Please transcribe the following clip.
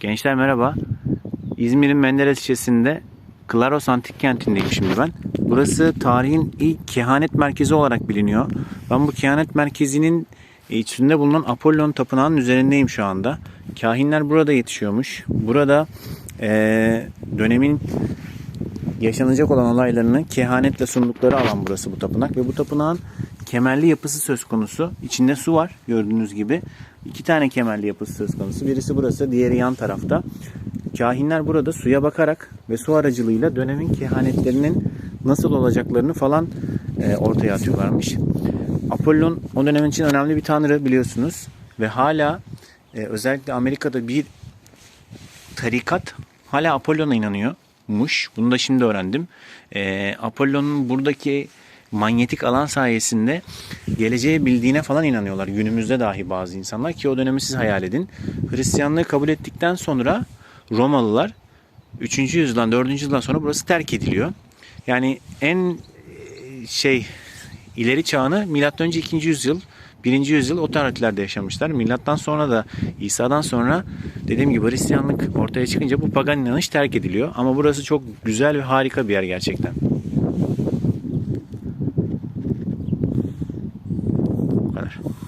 Gençler merhaba. İzmir'in Menderes ilçesinde Klaros Antik Kenti'ndeyim şimdi ben. Burası tarihin ilk kehanet merkezi olarak biliniyor. Ben bu kehanet merkezinin içinde bulunan Apollon Tapınağı'nın üzerindeyim şu anda. Kahinler burada yetişiyormuş. Burada eee, dönemin yaşanacak olan olaylarını kehanetle sundukları alan burası bu tapınak ve bu tapınağın kemerli yapısı söz konusu. İçinde su var gördüğünüz gibi. İki tane kemerli yapısı söz konusu. Birisi burası, diğeri yan tarafta. Kahinler burada suya bakarak ve su aracılığıyla dönemin kehanetlerinin nasıl olacaklarını falan e, ortaya atıyorlarmış. Apollon o dönemin için önemli bir tanrı biliyorsunuz ve hala e, özellikle Amerika'da bir tarikat hala Apollon'a inanıyormuş. Bunu da şimdi öğrendim. Ee, Apollon'un buradaki manyetik alan sayesinde geleceği bildiğine falan inanıyorlar. Günümüzde dahi bazı insanlar ki o dönemi siz hayal edin. Hristiyanlığı kabul ettikten sonra Romalılar 3. yüzyıldan 4. yüzyıldan sonra burası terk ediliyor. Yani en e, şey ileri çağını milattan önce 2. yüzyıl 1. yüzyıl o tarihlerde yaşamışlar. Milattan sonra da İsa'dan sonra dediğim gibi Hristiyanlık ortaya çıkınca bu pagan inanış terk ediliyor. Ama burası çok güzel ve harika bir yer gerçekten. mar.